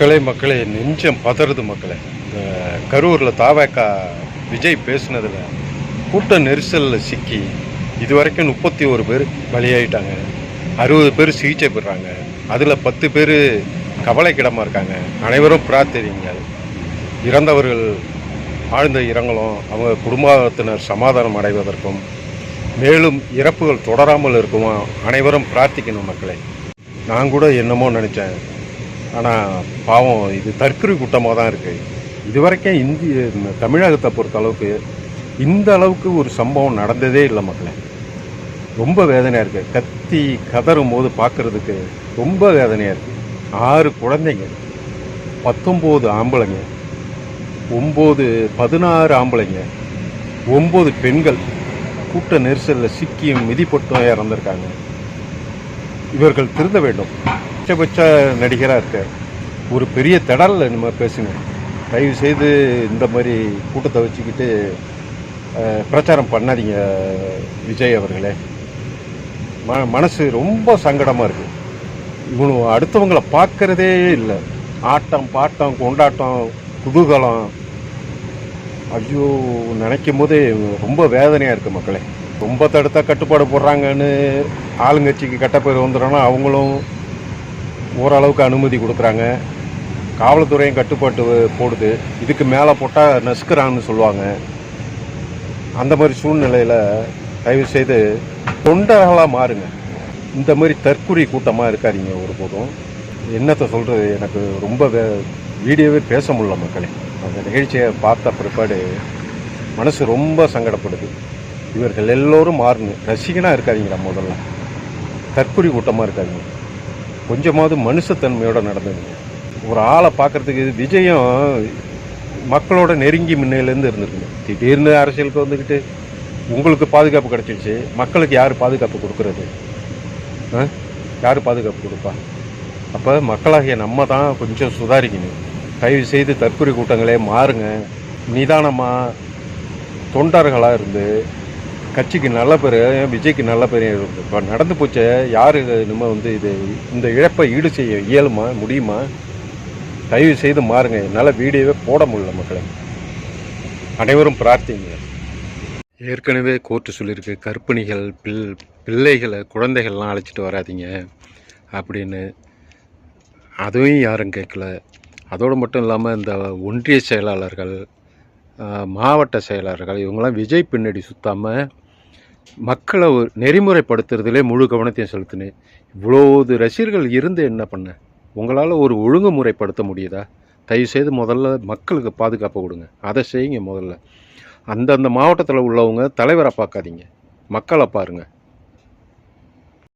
மக்களே மக்களே நெஞ்சம் பதறது மக்களே. இந்த கரூரில் தாவேக்கா விஜய் பேசுனதில் கூட்ட நெரிசலில் சிக்கி இது வரைக்கும் முப்பத்தி ஒரு பேர் பலியாயிட்டாங்க. அறுபது பேர் சிகிச்சை பெறாங்க அதில் பத்து பேர் கவலைக்கிடமாக இருக்காங்க. அனைவரும் பிரார்த்தனைங்கள் இறந்தவர்கள் ஆழ்ந்த இரங்கலும் அவங்க குடும்பத்தினர் சமாதானம் அடைவதற்கும் மேலும் இறப்புகள் தொடராமல் இருக்கவும் அனைவரும் பிரார்த்திக்கணும் மக்களை. நான் கூட என்னமோ நினச்சேன். ஆனால் பாவம் இது தற்கொலை கூட்டமாக தான் இருக்குது இதுவரைக்கும் இந்திய தமிழகத்தை பொறுத்த அளவுக்கு இந்த அளவுக்கு ஒரு சம்பவம் நடந்ததே இல்லை மக்களே. ரொம்ப வேதனையாக இருக்குது கத்தி கதறும் போது பார்க்குறதுக்கு ரொம்ப வேதனையாக இருக்குது ஆறு குழந்தைங்க பத்தொம்போது ஆம்பளைங்க ஒம்பது பதினாறு ஆம்பளைங்க ஒம்பது பெண்கள் கூட்ட நெரிசலில் சிக்கியும் மிதிப்பட்டும் இறந்துருக்காங்க. இவர்கள் திருந்த வேண்டும். உச்சபட்ச நடிகராக இருக்கார். ஒரு பெரிய திடலில் நம்ம பேசுங்க தயவு செய்து இந்த மாதிரி கூட்டத்தை வச்சுக்கிட்டு பிரச்சாரம் பண்ணாதீங்க விஜய் அவர்களே. ம மனசு ரொம்ப சங்கடமாக இருக்குது இவனு அடுத்தவங்களை பார்க்கறதே இல்லை. ஆட்டம் பாட்டம் கொண்டாட்டம் குதூகலம். ஐயோ நினைக்கும் போதே ரொம்ப வேதனையாக இருக்குது மக்களே. ரொம்ப தடுத்தா கட்டுப்பாடு போடுறாங்கன்னு ஆளுங்கட்சிக்கு கெட்ட பேர் வந்துடும்னா அவங்களும் ஓரளவுக்கு அனுமதி கொடுக்குறாங்க. காவல்துறையும் கட்டுப்பாட்டு போடுது. இதுக்கு மேலே போட்டால் நசுக்கிறான்னு சொல்லுவாங்க. அந்த மாதிரி சூழ்நிலையில் தயவு செய்து தொண்டர்களாக மாறுங்க. இந்த மாதிரி தற்குறி கூட்டமாக இருக்காதீங்க ஒருபோதும். என்னத்தை சொல்கிறது எனக்கு ரொம்ப வே வீடியோவே பேச முடியல மக்களே. அந்த நிகழ்ச்சியை பார்த்த பிற்பாடு மனசு ரொம்ப சங்கடப்படுது. இவர்கள் எல்லோரும் மாறணும். ரசிகனாக இருக்காதீங்கடா முதல்ல. தற்குறி கூட்டமாக இருக்காதீங்க. கொஞ்சமாவது மனுஷத்தன்மையோடு நடந்துங்க ஒரு ஆளை பார்க்கறதுக்கு விஜயம் மக்களோட நெருங்கி முன்னையிலேருந்து இருந்திருக்குங்க திடீர்னு அரசியலுக்கு வந்துக்கிட்டு உங்களுக்கு பாதுகாப்பு கிடச்சிருச்சு மக்களுக்கு யார் பாதுகாப்பு கொடுக்குறது? ஆ? யார் பாதுகாப்பு கொடுப்பா? அப்போ மக்களாகிய நம்ம தான் கொஞ்சம் சுதாரிக்கணும். தயவு செய்து தற்கொலை கூட்டங்களே மாறுங்க. நிதானமாக தொண்டர்களாக இருந்து கட்சிக்கு நல்ல பேர் விஜய்க்கு நல்ல பேர். இப்போ நடந்து போச்ச யார் நம்ம வந்து இது இந்த இழப்பை ஈடு செய்ய இயலுமா முடியுமா? தயவு செய்து மாறுங்க. என்னால் வீடியோவே போட முடியல மக்களை. அனைவரும் பிரார்த்திங்க ஏற்கனவே கோர்ட்டு சொல்லியிருக்கு கர்ப்பிணிகள் பில் பிள்ளைகளை குழந்தைகள்லாம் அழைச்சிட்டு வராதீங்க அப்படின்னு. அதுவும் யாரும் கேட்கல. அதோடு மட்டும் இல்லாமல் இந்த ஒன்றிய செயலாளர்கள் மாவட்ட செயலாளர்கள் இவங்கெல்லாம் விஜய் பின்னாடி சுற்றாமல் மக்களை ஒரு நெறிமுறைப்படுத்துறதுலே முழு கவனத்தையும் செலுத்தினேன் இவ்வளோது ரசிகர்கள் இருந்து என்ன பண்ண? உங்களால் ஒரு ஒழுங்குமுறைப்படுத்த முடியுதா? தயவுசெய்து முதல்ல மக்களுக்கு பாதுகாப்பு கொடுங்க. அதை செய்யுங்க முதல்ல. அந்தந்த மாவட்டத்தில் உள்ளவங்க தலைவரை பார்க்காதீங்க. மக்களை பாருங்கள்